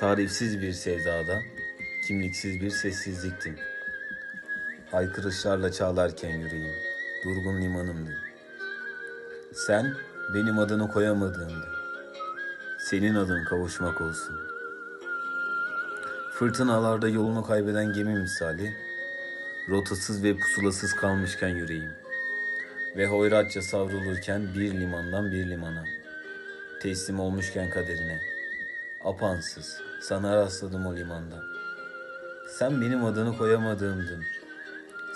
Tarifsiz bir sevdada, kimliksiz bir sessizliktin. Haykırışlarla çağlarken yüreğim, durgun limanımdı. Sen benim adını koyamadığımdı. Senin adın kavuşmak olsun. Fırtınalarda yolunu kaybeden gemi misali, rotasız ve pusulasız kalmışken yüreğim. Ve hoyratça savrulurken bir limandan bir limana. Teslim olmuşken kaderine. Apansız, sana rastladım o limanda. Sen benim adını koyamadığımdın.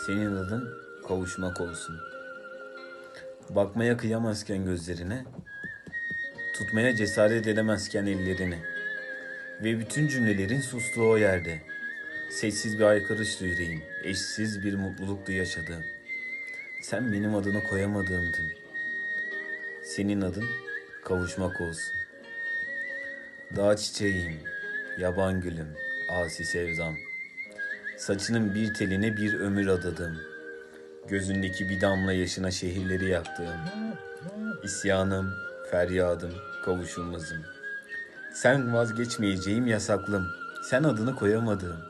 Senin adın kavuşmak olsun. Bakmaya kıyamazken gözlerine, tutmaya cesaret edemezken ellerini ve bütün cümlelerin sustuğu o yerde. Sessiz bir aykırıştı yüreğim, eşsiz bir mutluluktu yaşadığım. Sen benim adını koyamadığımdın. Senin adın kavuşmak olsun. Dağ çiçeğim, yaban gülüm, asi sevdam. Saçının bir teline bir ömür adadım. Gözündeki bir damla yaşına şehirleri yaktığım. İsyanım, feryadım, kavuşulmazım. Sen vazgeçmeyeceğim yasaklım. Sen adını koyamadığım.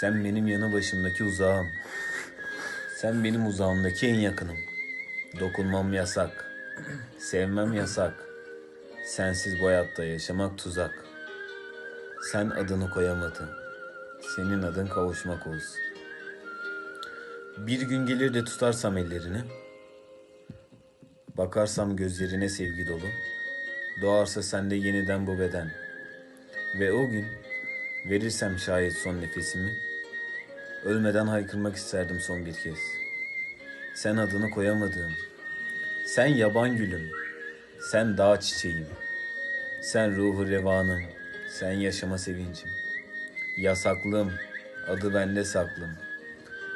Sen benim yanı başımdaki uzağım. Sen benim uzağımdaki en yakınım. Dokunmam yasak. Sevmem yasak. Sensiz bu hayatta yaşamak tuzak. Sen adını koyamadın. Senin adın kavuşmak olsun. Bir gün gelir de tutarsam ellerini. Bakarsam gözlerine sevgi dolu. Doğarsa sende yeniden bu beden. Ve o gün verirsem şayet son nefesimi. Ölmeden haykırmak isterdim son bir kez. Sen adını koyamadığım. Sen yaban gülüm. Sen dağ çiçeğim. Sen ruhu revanım. Sen yaşama sevincim. Yasaklım. Adı bende saklım.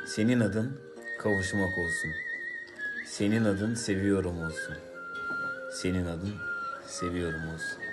Senin adın kavuşmak olsun. Senin adın seviyorum olsun. Senin adın seviyorum olsun.